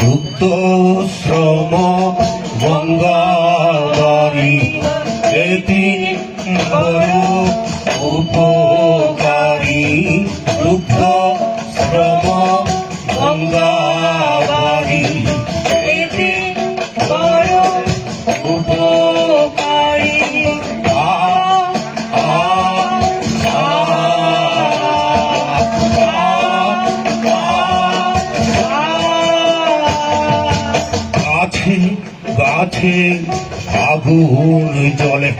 যুক্ত শ্রম গঙ্গাবাড়ি এটি বড় উপকারী যুক্ত শ্রম গঙ্গাবাড়ি এটি বড় উপকারী আ আ আ গাছে গাছে আগুন জ্বলে।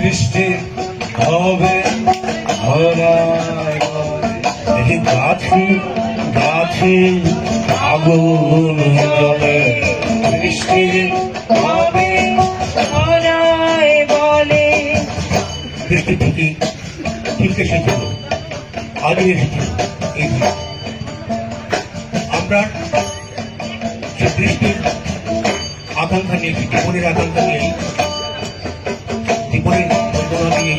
বৃষ্টি হবে গাছে গাছে আগুন জ্বলে। বৃষ্টি হবে আমরা বৃষ্টির আকাঙ্ক্ষা নিয়ে জীবনের আকাঙ্ক্ষা নিয়েই জীবনের বন্দনা নিয়েই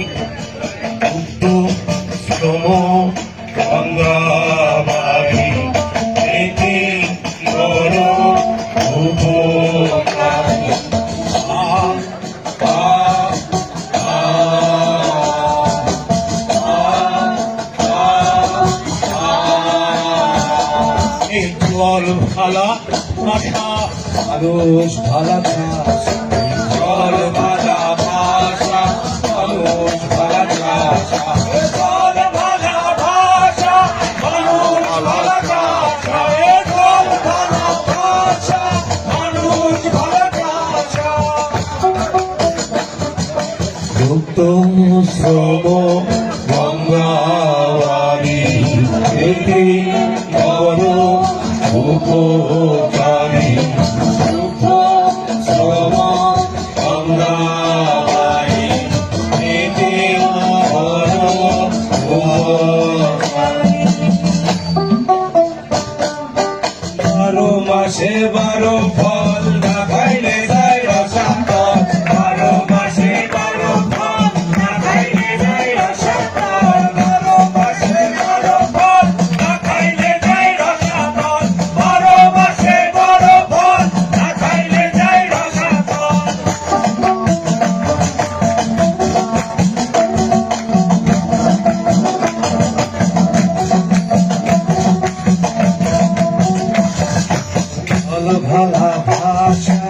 ভালা আশা মানুষ ভালা চাষ জল ভালা ভাষা মানুষ ভালা চাষ জল ভালা ভাষা মানুষ ভালা ভাষা এ জল ভালা ভাষা মানুষ ভালা ভাষা যুক্ত শ্রম গঙ্গাবাড়ি উপকারী যুক্ত শ্রম গঙ্গাবাড়ি এটি বড় উপকারী। বারো মাসে বারো ফল ভালা ভালা ভাষা